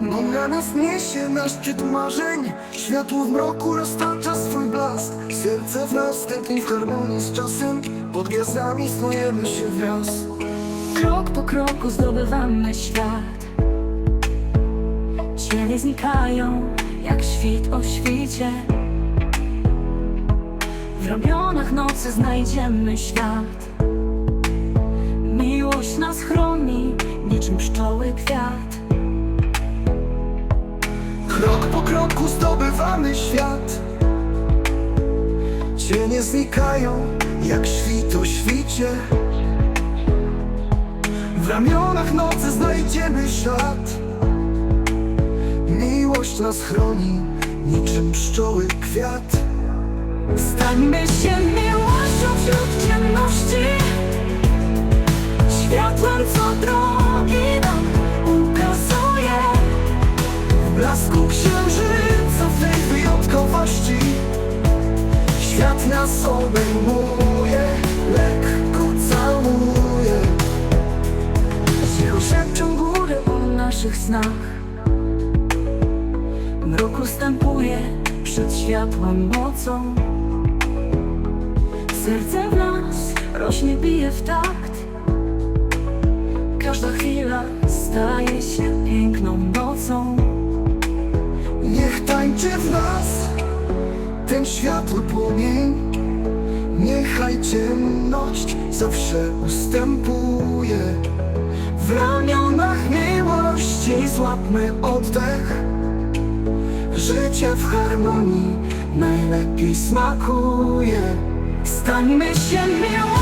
Bo na nas niesie nasz szczyt marzeń. Światło w mroku roztacza swój blask. Serce w nas tętni w harmonii z czasem. Pod gwiazdami snujemy się wraz Krok po kroku zdobywamy świat. Cienie znikają jak świt o świcie. W ramionach nocy znajdziemy świat. Miłość nas chroni niczym pszczoły kwiat Krok po kroku zdobywamy świat. Cienie znikają jak świt o świcie. W ramionach nocy znajdziemy ślad. Miłość nas chroni niczym pszczoły kwiat. Stańmy się miłością wśród Świat nas obejmuje, lekko całuje. Cicho szepczą góry o naszych snach. Mrok ustępuje przed światłem mocą. Serce w nas rośnie, bije w takt. Każda chwila staje się piękną płomień. Niechaj ciemność zawsze ustępuje. W ramionach miłości złapmy oddech. Życie w harmonii najlepiej smakuje. Stańmy się miłością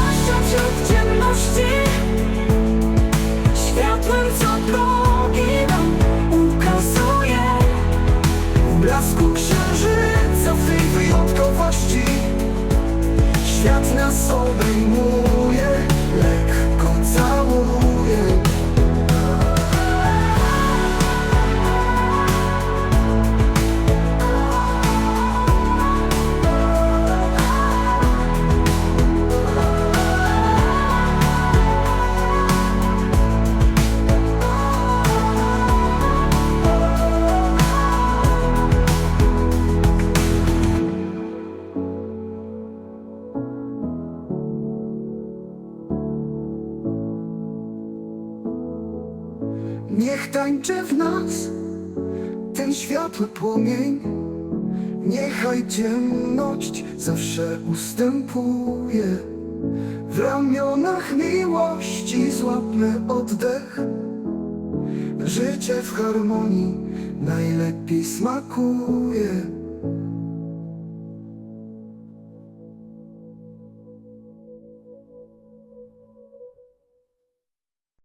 Niech tańczy w nas ten światły płomień. Niechaj ciemność zawsze ustępuje. W ramionach miłości złapmy oddech. Życie w harmonii najlepiej smakuje